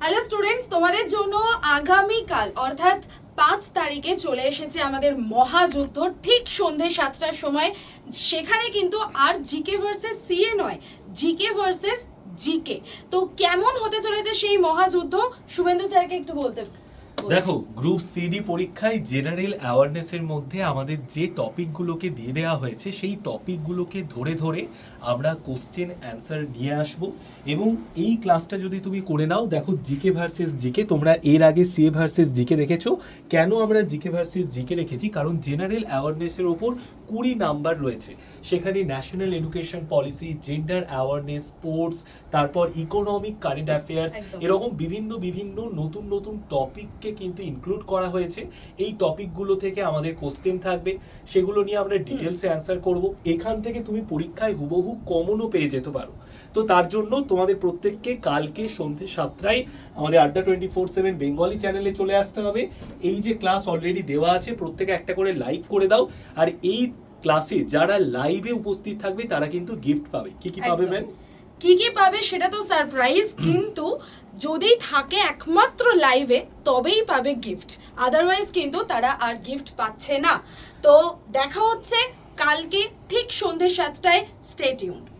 Hello students তোমাদের জন্য আগামীকাল, অর্থাৎ পাঁচ তারিখে চলে এসেছে আমাদের মহাযুদ্ধ। ঠিক সন্ধে সাতটার সময়। সেখানে কিন্তু আর জিকে ভার্সেস সিএ নয়, জিকে ভার্সেস জিকে। তো কেমন হতে চলেছে সেই মহাযুদ্ধ? শুভেন্দু স্যারকে একটু বলতে। দেখো গ্রুপ সিডি পরীক্ষায় জেনারেল অ্যাওয়ারনেসের মধ্যে আমাদের যে টপিকগুলোকে দিয়ে দেওয়া হয়েছে সেই টপিকগুলোকে ধরে ধরে আমরা কোশ্চেন অ্যান্সার নিয়ে আসব। এবং এই ক্লাসটা যদি তুমি করে নাও দেখো জিকে ভার্সেস জিকে তোমরা এর আগে সিএ ভার্সেস জিকে দেখেছ। কেন আমরা জিকে ভার্সেস জিকে রেখেছি? কারণ জেনারেল অ্যাওয়ারনেসের ওপর কুড়ি নাম্বার রয়েছে। সেখানে national education policy gender awareness sports তারপর ইকোনমিক কারেন্ট অ্যাফেয়ার্স এরকম বিভিন্ন বিভিন্ন নতুন নতুন টপিককে কিন্তু ইনক্লুড করা হয়েছে। এই টপিকগুলো থেকে আমাদের কোশ্চেন থাকবে। সেগুলো নিয়ে আমরা ডিটেলসে অ্যান্সার করব। এখান থেকে তুমি পরীক্ষায় হুবহু কমনও পেয়ে যেতে পারো। তো তার জন্য তোমাদের প্রত্যেককে কালকে সন্ধ্যে সাতটায় আমাদের আড্ডা টোয়েন্টি ফোর সেভেন বেঙ্গলি চ্যানেলে চলে আসতে হবে। এই যে ক্লাস অলরেডি দেওয়া আছে প্রত্যেকে একটা করে লাইক করে দাও। আর এই ক্লাসে যারা লাইভে উপস্থিত থাকবে তারা কিন্তু গিফট পাবে। কি কি পাবে। ম্যাম কি কি পাবে সেটা তো সারপ্রাইজ কিন্তু যদি থাকে একমাত্র লাইভে তবেই পাবে গিফট আদারওয়াইজ কিন্তু তারা আর গিফট পাচ্ছে না। তো দেখা হচ্ছে কালকে ঠিক সন্ধ্যে সাতটায় স্টেটিউন্ড টিউন